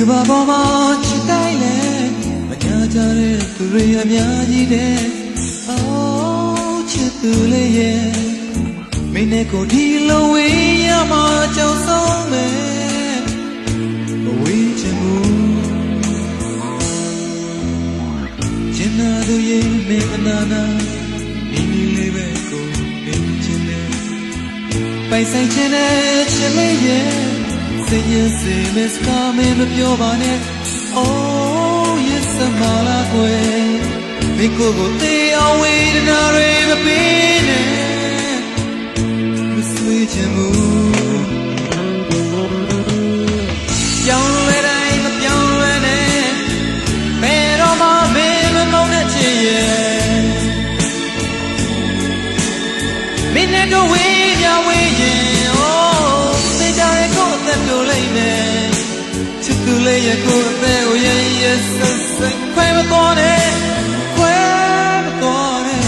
ကဘာပေါ်မှာချစ်တိုင်းလဲမညာကြတဲ့သူတွေအများကြီးတဲ့အော်ချစ်သူလေးရဲ့မင်းနဲ့ကိုဒီလိုဝေးရမှာကြောက်ဆုံးမယ်မဝေးချင်ဘူးချင်တာသူရဲ့မင်းအနာနာမိမိလေးပဲ ပိုင်ဆိုင်ခြင်းနဲ့ချစ်လေးရဲ့စင်ရင်စင်မစကားမင်းမပြောပါနဲ့ Oh yes မလာကွယ်မိကိုကိုတေးအောင်ဝေဒနာတွေမပေးနဲ့မဆွေးချင်ဘူးကြောင်လဲတိုင်းမပြောင်းလဲနဲ့ဘယ်တော့မှမင်းမမုန်းတဲ့ချစ်ရဲ့မင်းနဲ့တော့ဝေးပြဝေး ရဲ့ကိုယ်အသက်ကိုရရဆက်ဆက်ခွဲမတော်နဲ့ခွဲမတော်နဲ့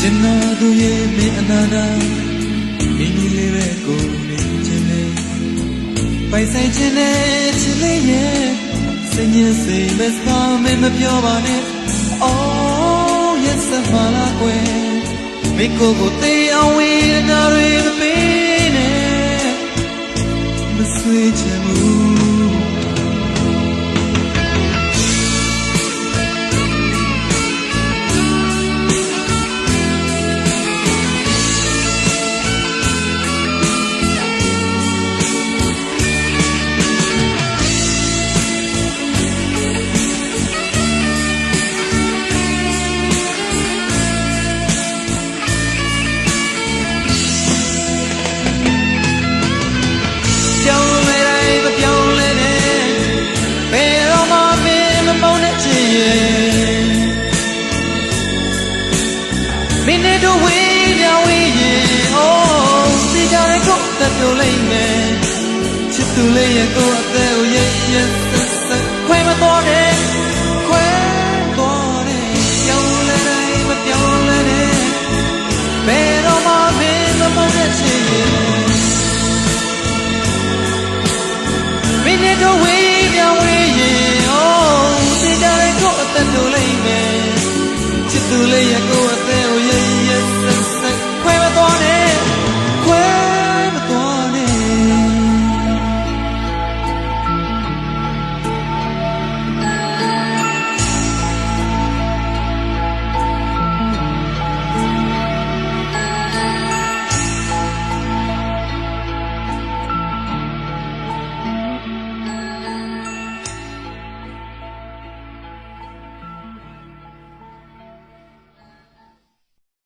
ကျင်နာသူရဲ့မင်းအနာနာမိမိလေးပဲကိုနေခြင်းလေပိုင်ဆိုင်ခြင်းနဲ့ချစ်လေးရဲ့ စင်ရင်စိတ်မစပါမင်းမပြောပါနဲ့ Oh yes မလာကွယ်မိကိုကိုတေးအောင်ဝေးနာတွေမပေးနဲ့မဆွေးချ င်းနဲ့တော့ဝေးပြဝေးရင်အိုးစီကြတဲ့ကိုယ်သက်ပြိုလိုက်မယ်ချစ်သူလေးရဲ့ကိုယ်အသက်ကိုရဲ့ရဲ့ဆက်ဆက်ခွဲမတော်နဲ့ခွဲတော်နဲ့ပြောင်းလဲတိုင်းမပြောင်းလဲနဲ့ဘယ်တော့မှမင်းမမုန်းတဲ့ချစ်ရဲ့မင်းနဲ့တော့ဝေးပြောင်းဝေးရင်အိုးဒီကြတဲ့ကိုယ်အသက်တို့လိမ့်မယ်ချစ်သူလေးရဲ့ကိုယ်အသက်